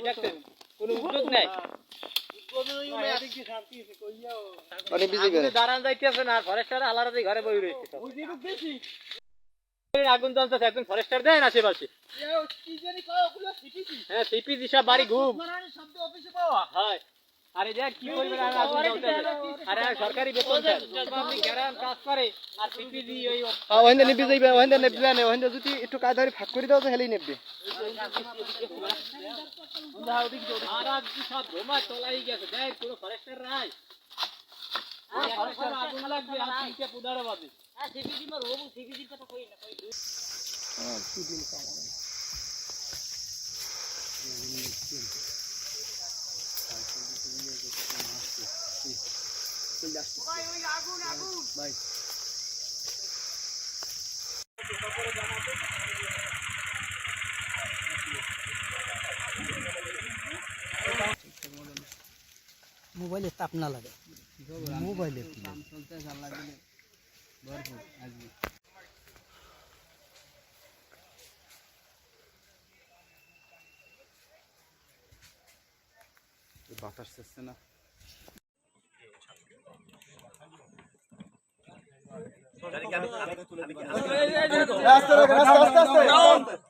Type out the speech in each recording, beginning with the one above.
দেখছেন কোনো উদ্যোগ নেই। বিজেপি আগুনে দাঁড়ান যাইতেছে না ফরেস্টার আলাদা ঘরে বই রয়েছে আগুন জ্বলতেছে একজন ফরেস্টার দেন আশেপাশে। হ্যাঁ সিপি দিশা বাড়ি ঘুম। হয়। আরে দেখ কি না জ্বলতেছে আরে সরকারি বেতন গ্রাম কাজ করে আর সিপি দি ওই ওখানে নিবি যাইবে ওখানে নেবি না ওখানে যদি একটু কাজ ধরে ভাগ করে দাও তো হেলেই নেবি। আর কি সব ঘুমায় তলাই গেছে। দেখ পুরো ফরেস্টার রাই ফরেস্টার আগুন লাগবে আর তিনটে পুদারে বাজে মোবাইলে তাপ না লাগে। মোবাইলে। বাতাস চাচ্ছে না। আস্তে আস্তে আস্তে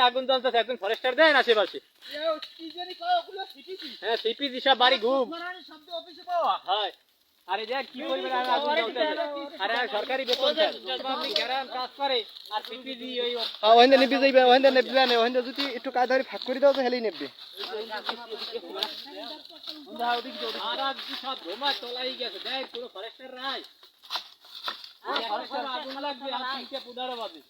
আগুন জ্বলতেছে একজন ফরেস্টার দেন আশেপাশে। হ্যাঁ সিপি দিশা বাড়ি ঘুম। হয়। আরে দেখ কি করবে না আগুন জ্বলতেছে আরে সরকারি বেতন আপনি গ্রাম কাজ করে আর সিপি ওই ওখানে নিবি যাইবে ওখানে নেবি না ওখানে যদি একটু কাজ ধরে ভাগ করে দাও তো হেলেই নেবি। আর সব ঘুমায় তলাই গেছে। দেখ পুরো ফরেস্টার রাই আগুন লাগবে আর তিনটে পুদারে বাজে